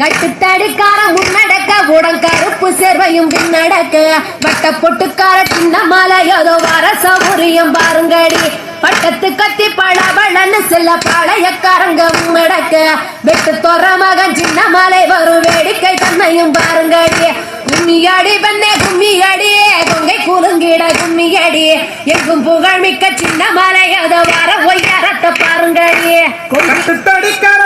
கட்டுத்தடிக்கார முன்னடக்க உடன் கருப்பு சேர்வையும் பின்னடக்க வட்ட பொட்டுக்கார சின்ன மலையதோ வர சௌரியம் பாருங்கடி. பட்டத்து கத்தி பழபழன்னு செல்ல பழையக்காரங்க முன்னடக்க வெட்டு தொற மகன் சின்ன மலை வரும் வேடிக்கை தன்னையும் பாருங்கடி. கும்மியடி பெண்ணே கும்மியடி கொங்கை குலுங்கிட கும்மியடி. எங்கும் புகழ் மிக்க சின்ன மலையதோ வர ஒய்யாரத்தை பாருங்கடி. கட்டுத்தடிக்கார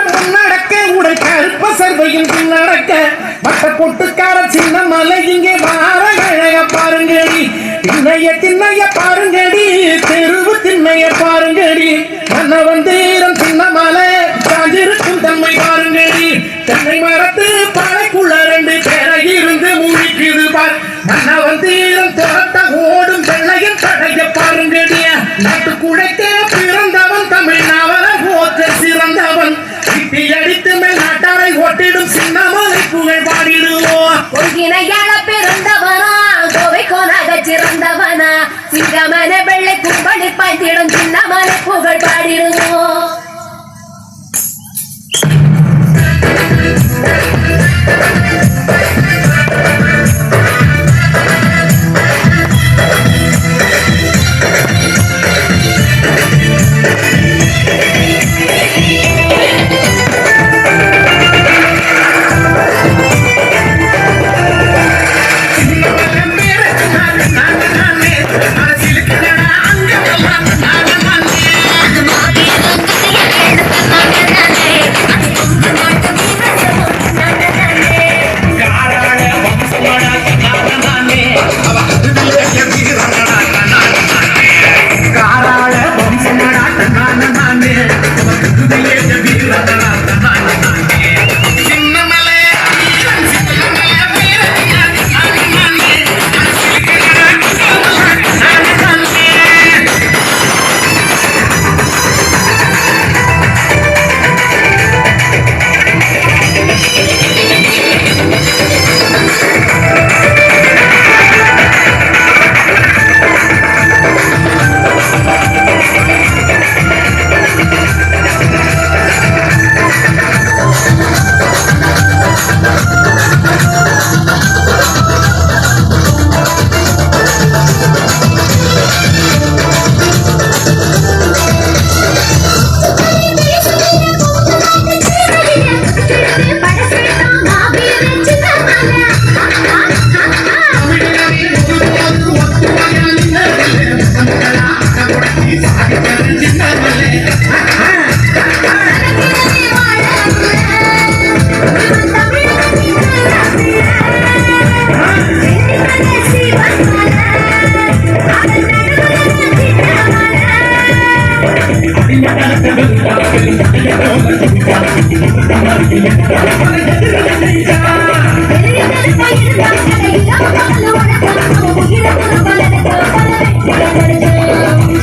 முன்னடக்க கருப்ப சர்வையும் நடக்க. வட்ட பொட்டுக்கார சின்ன மலை இங்கே வார அழக பாருங்கடி. திண்ணைய திண்ணைய பாருங்கடி. தெருவு திண்ணைய பாருங்கடி. மன்ன வந்து பொங்கினையாள பிறந்தவனா கோவை கோனாக சிறந்தவனா. சிங்கமன வெள்ளை கும்பளி பாய்ந்திடும் சின்னமன புகழ் பாடிடுவோம்.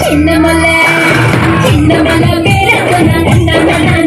சின்னமல்ல சின்னமல்ல பேரத்து நான் கண்ணானே அது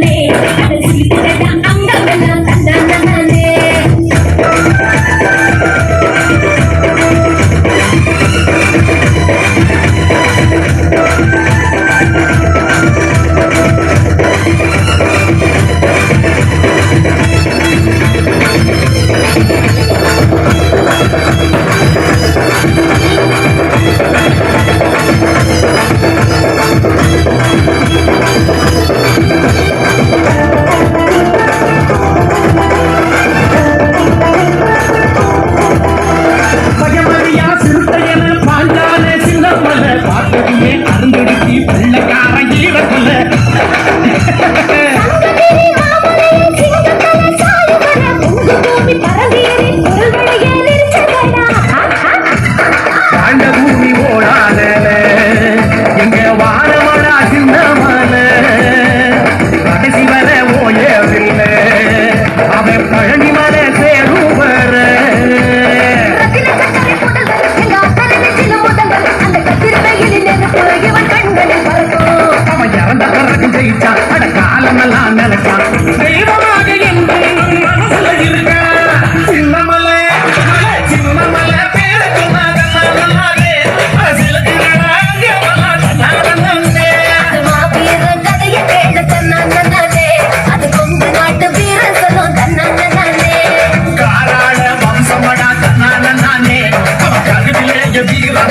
viva